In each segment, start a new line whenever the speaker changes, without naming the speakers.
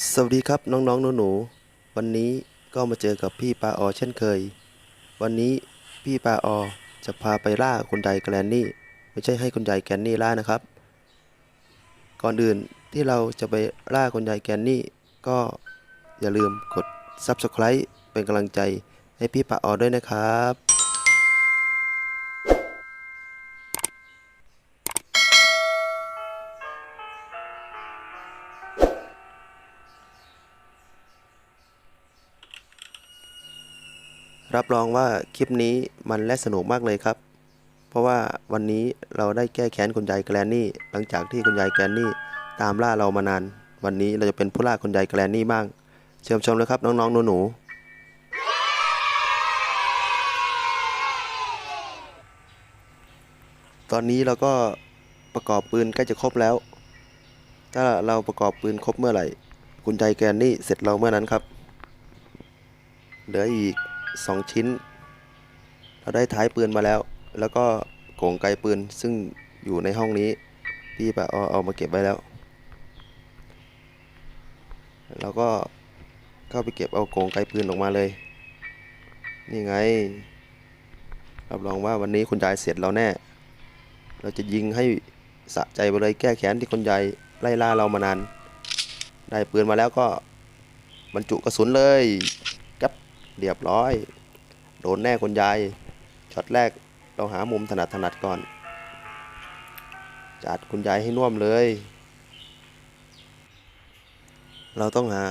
สวัสดีครับน้องๆหนูๆวันนี้ก็มาเจอกับพี่ปาออเช่นเคย วันนี้พี่ปาออจะพาไปล่าคุณยายแกรนนี่ ไม่ใช่ให้คุณยายแกรนนี่ล่านะครับ ก่อนอื่นที่เราจะไปล่าคุณยายแกรนนี่ ก็อย่าลืมกด Subscribe เป็นกำลังใจให้พี่ปาออด้วยนะครับ รับรองว่าคลิปนี้มันและสนุกมากเลยครับ เพราะว่าวันนี้เราได้แก้แค้นคุณยายแกรนนี่ หลังจากที่คุณยายแกรนนี่ตามล่าเรามานาน วันนี้เราจะเป็นผู้ล่าคุณยายแกรนนี่บ้าง เชิญชมเลยครับน้องๆหนูๆตอนนี้เราก็ประกอบปืนใกล้จะครบแล้ว ถ้าเราประกอบปืนครบเมื่อไหร่คุณยายแกรนนี่เสร็จเราเมื่อนั้นครับ เหลืออีก 2 ชิ้น เราได้ท้ายปืนมาแล้ว แล้วก็โกงไกลปืนซึ่งอยู่ในห้องนี้ พี่ปะเอาเอามาเก็บไว้แล้วเราก็เข้าไปเก็บเอาโกงไกลปืนออกมาเลย นี่ไง รับรองว่าวันนี้คุณยายเสร็จเราแน่ เราจะยิงให้สะใจไปเลยแก้แค้นที่คุณยายไล่ล่าเรามานาน ได้ปืนมาแล้วก็บรรจุกระสุนเลย เรียบร้อย โดนแน่คุณยายช็อตแรกเราหามุมถนัดถนัดก่อน จัดคุณยายให้น่วมเลย เราต้องหา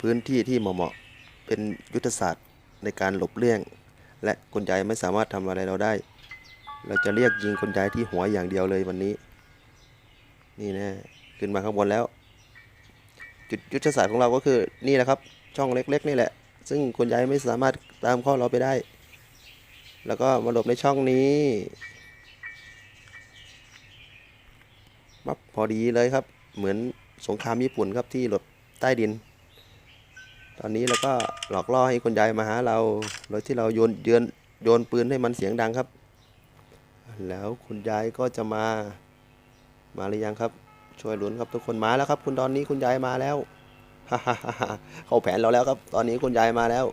พื้นที่ที่เหมาะๆเป็นยุทธศาสตร์ในการหลบเลี่ยง และคุณยายไม่สามารถทำอะไรเราได้ เราจะเรียกยิงคุณยายที่หัวอย่างเดียวเลยวันนี้ นี่น่ขึ้นมาข้างบนแล้ว จุดยุทธศาสตร์ของเราก็คือนี่แหละครับ ช่องเล็ก ๆ นี่แหละ ซึ่งคุณยายไม่สามารถตามข้อเราไปได้ แล้วก็มาหลบในช่องนี้ปั๊บพอดีเลยครับ เหมือนสงครามญี่ปุ่นครับที่หลบใต้ดิน ตอนนี้เราก็หลอกล่อให้คุณยายมาหาเราโดยที่เราโยนเยือนโยนปืนให้มันเสียงดังครับ แล้วคุณยายก็จะมา มาหรือยังครับ ช่วยลุ้นครับทุกคนมาแล้วครับ คุณตอนนี้คุณยายมาแล้ว เข้าแผนเราแล้วครับ ตอนนี้คุณยายมาแล้ว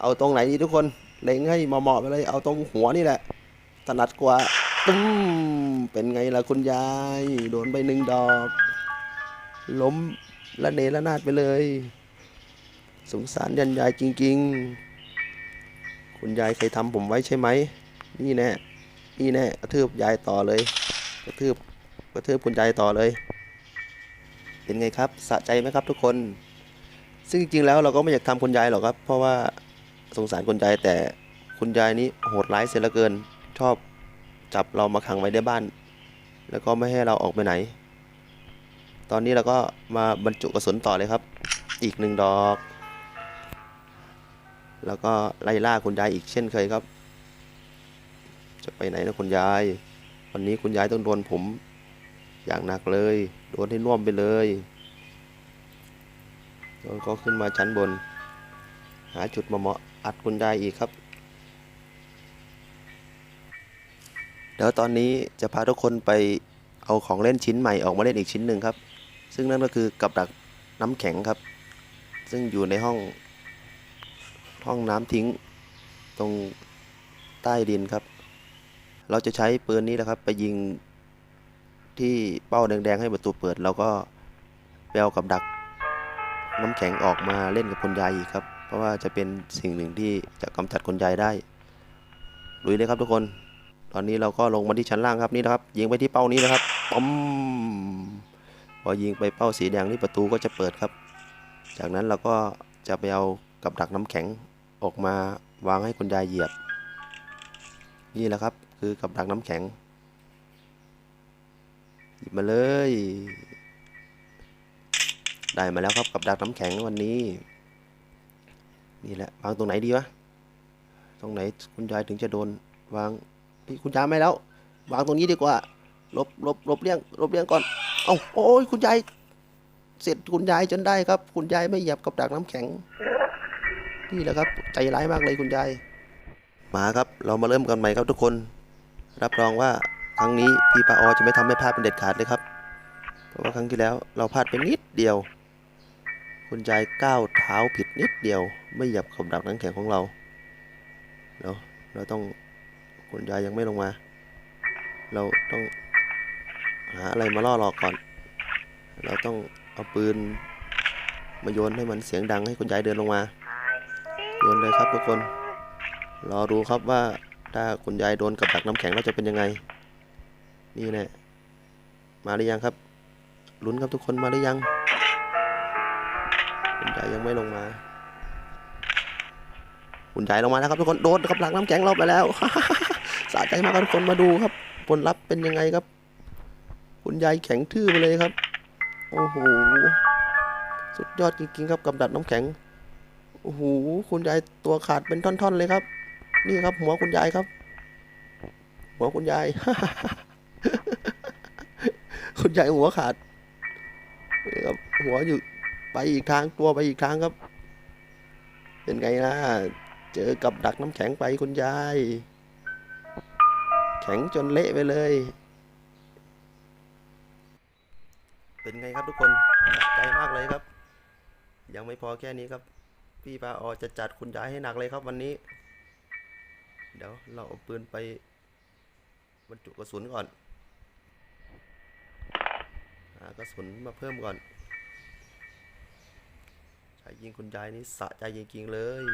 เอาตรงไหนดีทุกคน เล็งให้เหมาะๆไปเลย เอาตรงหัวนี่แหละถนัดกว่าตึ้มเป็นไงล่ะคุณยาย โดนไปหนึ่งดอก ล้มละเนระนาดไปเลย สงสารยันยายจริง ๆ คุณยายเคยทำผมไว้ใช่ไหม นี่แน่ นี่แน่กระทืบยายต่อเลย กระทืบกระทืบคุณยายต่อเลย เป็นไงครับ สะใจไหมครับทุกคน ซึ่งจริงๆแล้วเราก็ไม่อยากทำคุณยายหรอกครับ เพราะว่าสงสารคุณยายแต่คุณยายนี้โหดร้ายเสียเหลือเกิน ชอบจับเรามาขังไว้ในบ้าน แล้วก็ไม่ให้เราออกไปไหน ตอนนี้เราก็มาบรรจุกระสุนต่อเลยครับ อีกหนึ่งดอก แล้วก็ไล่ล่าคุณยายอีกเช่นเคยครับ จะไปไหนนะคุณยาย วันนี้คุณยายต้องโดนผม อย่างหนักเลย โดนให้น่วมไปเลยแล้วก็ขึ้นมาชั้นบน หาจุดมาเหมาะอัดคุณยายอีกครับ เดี๋ยวตอนนี้จะพาทุกคนไปเอาของเล่นชิ้นใหม่ออกมาเล่นอีกชิ้นหนึ่งครับ ซึ่งนั่นก็คือกับดักน้ำแข็งครับ ซึ่งอยู่ในห้องห้องน้ำทิ้งตรงใต้ดินครับ เราจะใช้ปืนนี้นะครับไปยิง ที่เป้าแดงๆให้ประตูเปิดแล้วก็ไปเอากับดักน้ำแข็งออกมาเล่นกับคุณยายอีกครับ เพราะว่าจะเป็นสิ่งหนึ่งที่จะกำจัดคุณยายได้ลุยเลยครับทุกคน ตอนนี้เราก็ลงมาที่ชั้นล่างครับนี่นะครับ ยิงไปที่เป้านี้นะครับปั๊มพอยิงไปเป้าสีแดงนี่ประตูก็จะเปิดครับ จากนั้นเราก็จะไปเอากับดักน้ำแข็งออกมาวางให้คุณยายเหยียบ นี่แหละครับคือกับดักน้ำแข็ง หยิบมาเลย ได้มาแล้วครับกับดักน้ำแข็งวันนี้ นี่แหละวางตรงไหนดีวะ ตรงไหนคุณยายถึงจะโดนวางเฮ้ยคุณยายไม่แล้ว วางตรงนี้ดีกว่า ลบลบลบเลี่ยงลบเลี่ยงก่อน เอาโอ้ยคุณยายเสร็จคุณยายจนได้ครับ คุณยายไม่เหยียบกับดักน้ำแข็ง นี่แหละครับ ใจร้ายมากเลยคุณยาย มาครับ เรามาเริ่มกันใหม่ครับทุกคน รับรองว่า ครั้งนี้พี่ปาออจะไม่ทำให้พลาดเป็นเด็ดขาดเลยครับ เพราะว่าครั้งที่แล้วเราพลาดไปนิดเดียว คุณยายก้าวเท้าผิดนิดเดียว ไม่เหยียบกับดักน้ำแข็งของเราเดี๋ยวเราต้องคุณยายยังไม่ลงมา เราต้องหาอะไรมาล่อหลอกก่อน เราต้องเอาปืนมาโยนให้มันเสียงดังให้คุณยายเดินลงมา โยนเลยครับทุกคน รอดูครับว่าถ้าคุณยายโดนกับดักน้ำแข็งแล้วจะเป็นยังไง นี่แน่มาหรือยังครับ ลุ้นครับทุกคนมาหรือยังคุณยายยังไม่ลงมาคุณยายลงมาแล้วครับทุกคนโดนกับดักน้ำแข็งเราไปแล้วสะใจมากครับทุกคนมาดูครับ ผลลัพธ์เป็นยังไงครับ คุณยายแข็งทื่อไปเลยครับ โอ้โหสุดยอดจริงๆครับกับดักน้ำแข็งโอ้โหคุณยายตัวขาดเป็นท่อนๆเลยครับ นี่ครับ หัวคุณยายครับ หัวคุณยาย คุณยายหัวขาดครับ หัวอยู่ไปอีกทางตัวไปอีกทางครับ เป็นไงล่ะ เจอกับดักน้ำแข็งไปคุณยาย แข็งจนเละไปเลย เป็นไงครับทุกคนใจมากเลยครับ ยังไม่พอแค่นี้ครับ พี่ปาออจะจัดคุณยายให้หนักเลยครับวันนี้ เดี๋ยวเราเอาปืนไปบรรจุกระสุนก่อน กระสุนมาเพิ่มก่อนใช้ยิงคุณยายนี่สะใจจริงๆเลย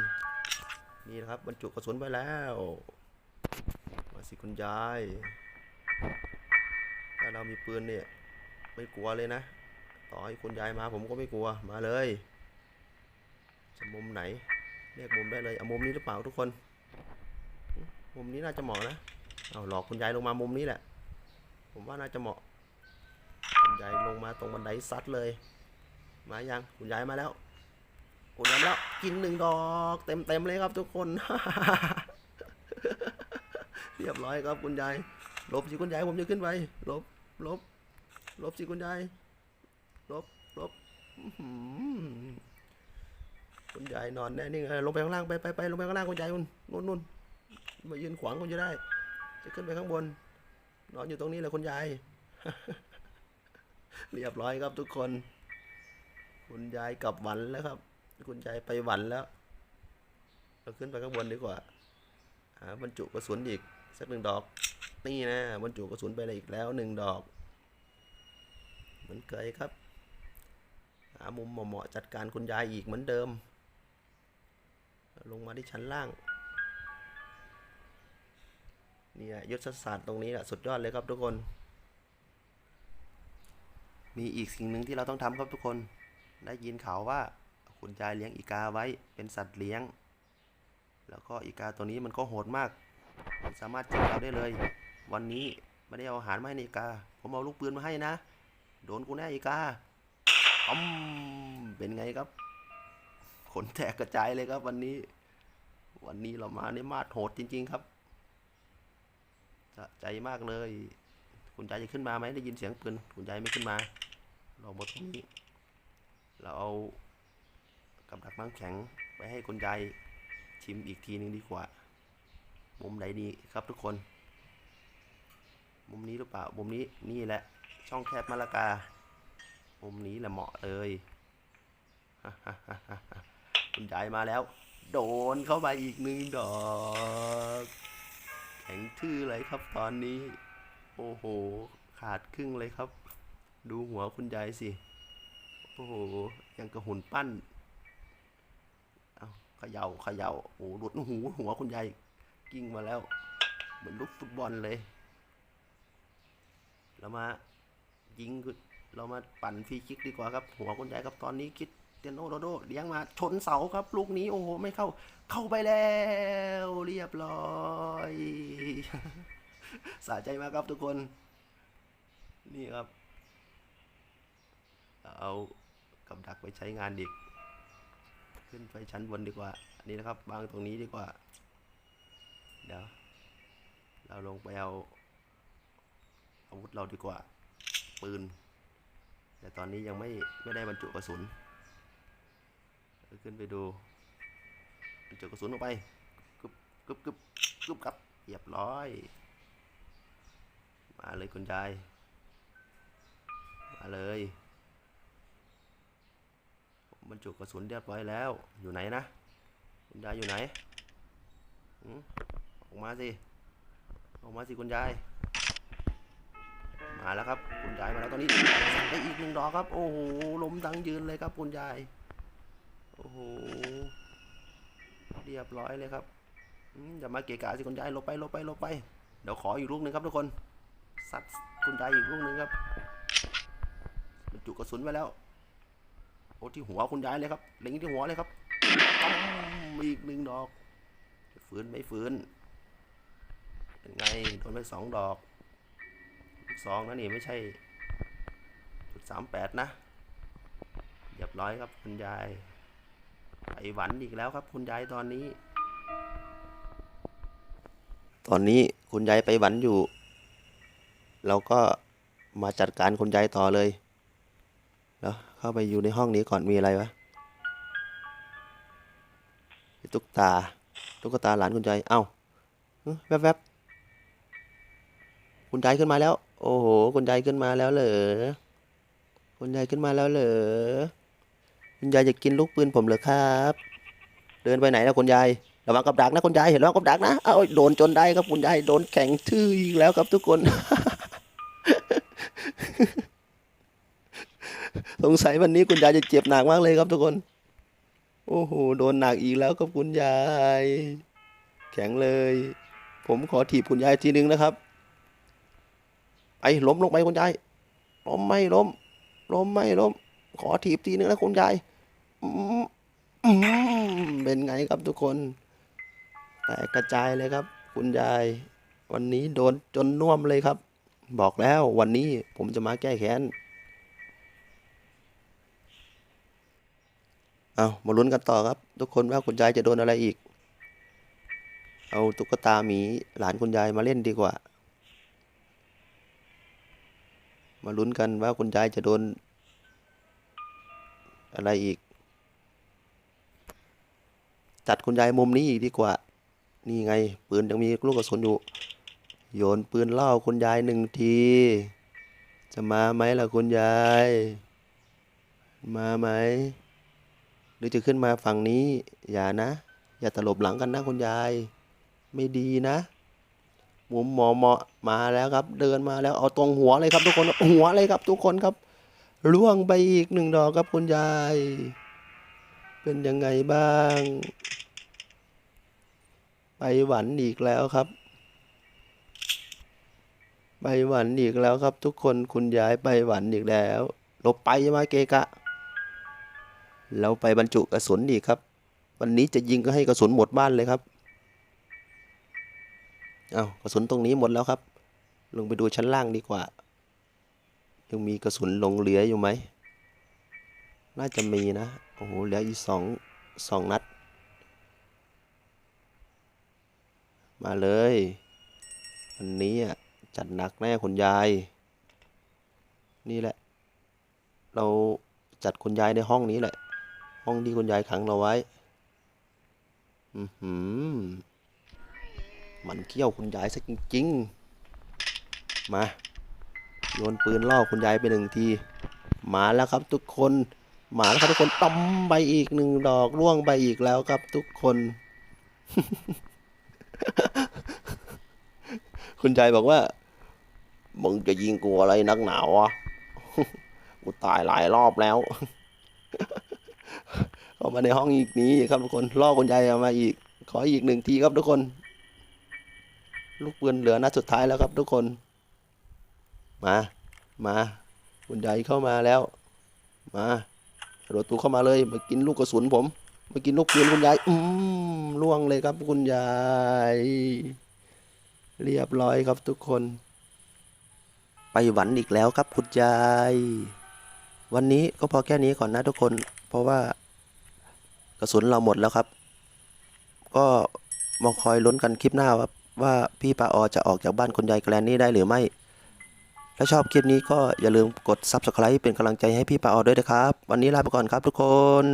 นี่นะครับบรรจุกระสุนไปแล้ว มาสิคุณยาย ถ้าเรามีปืนเนี่ยไม่กลัวเลยนะ ต่อให้คุณยายมาผมก็ไม่กลัว มาเลยจะมุมไหนเรียกมุมได้เลยเอามุมนี้หรือเปล่าทุกคน มุมนี้น่าจะเหมาะนะ เอาหลอกคุณยายลงมามุมนี้แหละ ผมว่าน่าจะเหมาะ คุณยายลงมาตรงบันไดซัดเลย มายังคุณยายมาแล้วคุณยายแล้วกินหนึ่งดอกเต็มเต็มเลยครับทุกคน เรียบร้อยครับคุณยายลบสิคุณยายผมจะขึ้นไปลบลบลบสิคุณยายลบลบคุณยายนอนแน่นิ่งเออลงไปข้างล่างไปไปไปลงไปข้างล่างคุณยายนู่นนู่นนู่นมายืนขวางคุณจะได้ จะขึ้นไปข้างบน นอนอยู่ตรงนี้แหละคุณยาย เรียบร้อยครับทุกคน คุณยายกลับหวันแล้วครับ คุณยายไปหวันแล้ว เราขึ้นไปข้างบนดีกว่าหาบรรจุกระสุนอีกสักหนึ่งดอก นี่นะบรรจุกระสุนไปเลยอีกแล้วหนึ่งดอก เหมือนเคยครับ หามุมเหมาะๆจัดการคุณยายอีกเหมือนเดิม ลงมาที่ชั้นล่างนี่แหละยุทธศาสตร์ตรงนี้แหละสุดยอดเลยครับทุกคน มีอีกสิ่งหนึ่งที่เราต้องทำครับทุกคน ได้ยินข่าวว่าคุณยายเลี้ยงอีกาไว้เป็นสัตว์เลี้ยง แล้วก็อีกาตัวนี้มันก็โหดมาก มันสามารถจับเราได้เลย วันนี้ไม่ได้เอาอาหารมาให้อีกา ผมเอาลูกปืนมาให้นะ โดนกูแน่อีกาอืมเป็นไงครับ ขนแตกกระจายเลยครับ วันนี้ วันนี้เรามาในมาดโหดจริง ๆ ครับ ใจมากเลย คุณยายจะขึ้นมาไหมได้ยินเสียงปืนคุณยายไม่ขึ้นมา เราหมดตรงนี้ เราเอากับดักน้ำแข็งไปให้คุณยายชิมอีกทีหนึงดีกว่า มุมไหนดีครับทุกคน มุมนี้หรือเปล่า มุมนี้นี่แหละ ช่องแคบมะละกา มุมนี้แหละเหมาะเลยคุณยายมาแล้ว โดนเข้าไปอีกหนึ่งดอก แข็งทื่อเลยครับตอนนี้ โอ้โห ขาดครึ่งเลยครับ ดูหัวคุณยายสิ โอ้โห ยังกระหุนปั้น เอาเขย่าเขย่าโอ้โหลุดหูหัวคุณยายกิ้งมาแล้ว เหมือนลูกฟุตบอลเลย เรามายิงคือเรามาปั่นฟรีคิกดีกว่าครับ หัวคุณยายครับตอนนี้คิดเตียโนโรโดเลี้ยงมาชนเสาครับ ลูกนี้โอ้โห ไม่เข้า เข้าไปแล้ว เรียบร้อย สะใจมากครับทุกคน นี่ครับ เอากับดักไปใช้งานอีก ขึ้นไปชั้นบนดีกว่า อันนี้นะครับวางตรงนี้ดีกว่า เดี๋ยว เราลงไปเอาอาวุธเราดีกว่า ปืน แต่ตอนนี้ยังไม่ไม่ได้บรรจุกระสุน ขึ้นไปดูบรรจุกระสุนออกไปกึบกึบกึบกึบครับเรียบร้อย มาเลยคุณยาย มาเลย ผมบรรจุกระสุนเรียบร้อยแล้ว อยู่ไหนนะ คุณยายอยู่ไหนออกมาสิ ออกมาสิคุณยาย มาแล้วครับ คุณยายมาแล้วตอนนี้สั่งไปอีกหนึ่งดอกครับ โอ้โห ล้มดังยืนเลยครับคุณยาย โอ้โห เรียบร้อยเลยครับอืมอย่ามาเกะกะสิคุณยายลบไปลบไปลบไป เดี๋ยวขออีกลูกหนึ่งครับทุกคนัดคุณยายอีกลูกหนึ่งครับบรรจุกระสุนไว้แล้ว โอ้ที่หัวคุณยายเลยครับเล็งที่หัวเลยครับต้มอีกหนึ่งดอกฝืนไม่ฝืนเป็นไงโดนไปสองดอกลูกสองนะนี่ไม่ใช่จุดสามแปดนะเรียบร้อยครับคุณยายไปหวันอีกแล้วครับ คุณยายตอนนี้ ตอนนี้คุณยายไปหวันอยู่ เราก็มาจัดการคุณยายต่อเลย แล้วเข้าไปอยู่ในห้องนี้ก่อนมีอะไรวะตุ๊กตา ตุ๊กตาหลานคุณยาย เอ้าเอ้อแวบๆคุณยายขึ้นมาแล้ว โอ้โห คุณยายขึ้นมาแล้วเหรอ คุณยายขึ้นมาแล้วเหรอ คุณยายจะกินลูกปืนผมเหรอครับ เดินไปไหนแล้วคุณยาย ระวังกับดักนะคุณยาย เห็นระวังกับดักนะ เอ้าโดนจนได้ครับคุณยาย โดนแข่งทื่ออีกแล้วครับทุกคน สงสัยวันนี้คุณยายจะเจ็บหนักมากเลยครับทุกคน โอ้โห โดนหนักอีกแล้วครับคุณยาย แข็งเลย ผมขอถีบคุณยายทีนึงนะครับ ไอ้ล้มลงไปคุณยาย ล้มไม่ล้ม ล้มไม่ล้ม ขอถีบทีนึงนะคุณยายอืมอืมเป็นไงครับทุกคน แตกกระจายเลยครับ คุณยาย วันนี้โดนจนน่วมเลยครับ บอกแล้ววันนี้ผมจะมาแก้แค้น เอามาลุ้นกันต่อครับ ทุกคนว่าคุณยายจะโดนอะไรอีก เอาตุ๊กตาหมีหลานคุณยายมาเล่นดีกว่า มาลุ้นกันว่าคุณยายจะโดน อะไรอีก จัดคุณยายมุมนี้อีกดีกว่า นี่ไง ปืนยังมีลูกกระสุนอยู่ โยนปืนเล่อคุณยายหนึ่งที จะมาไหมล่ะคุณยาย มาไหม รือจะขึ้นมาฝั่งนี้ อย่านะ อย่าตลบหลังกันนะคุณยาย ไม่ดีนะหมุมหมอเหมาะมาแล้วครับ เดินมาแล้วเอาตรงหัวเลยครับ ทุกคนหัวเลยครับ ทุกคนครับล่วงไปอีกหนึ่งดอกครับคุณยาย เป็นยังไงบ้าง ไปหวันอีกแล้วครับ ไปหวันอีกแล้วครับ ทุกคนคุณยายไปหวันอีกแล้วหลบไปมาเกะกะ เราไปบรรจุกระสุนอีกครับ วันนี้จะยิงก็ให้กระสุนหมดบ้านเลยครับเอากระสุนตรงนี้หมดแล้วครับ ลงไปดูชั้นล่างดีกว่า ยังมีกระสุนหลงเหลืออยู่ไหม น่าจะมีนะ โอ้โห เหลืออีกสองสองนัด มาเลย วันนี้อะจัดหนักแน่คุณยาย นี่แหละ เราจัดคุณยายในห้องนี้แหละ ห้องที่คุณยายขังเราไว้ อือหือมันเขี้ยวคุณยายซะจริงๆ มา โยนปืนล่อคุณยายไปหนึ่งที มาแล้วครับทุกคน มาแล้วครับทุกคนต้มไปอีกหนึ่งดอกร่วงไปอีกแล้วครับทุกคน คุณยายบอกว่า มึงจะยิงกูอะไรนักหนาวะ กูตายหลายรอบแล้ว มาในห้องอีกนี้ครับทุกคนล่อคุณยายออกมาอีก ขออีกหนึ่งทีครับทุกคน ลูกปืนเหลือนัดสุดท้ายแล้วครับทุกคน มา มาคุณยายเข้ามาแล้ว มาระโดดตูเข้ามาเลย มากินลูกกระสุนผมมากินลูกปืนคุณยาย อืมล่วงเลยครับคุณยาย เรียบร้อยครับทุกคน ไปหวันอีกแล้วครับคุณยาย วันนี้ก็พอแค่นี้ก่อนนะทุกคน เพราะว่า กระสุนเราหมดแล้วครับ ก็มองคอยลุ้นกันคลิปหน้าครับว่าพี่ปาออจะออกจากบ้านคุณยายแกลนนี่ได้หรือไม่ ถ้าชอบคลิปนี้ก็อย่าลืมกด Subscribe เป็นกำลังใจให้พี่ปาออด้วยนะครับ วันนี้ลาไปก่อนครับทุกคน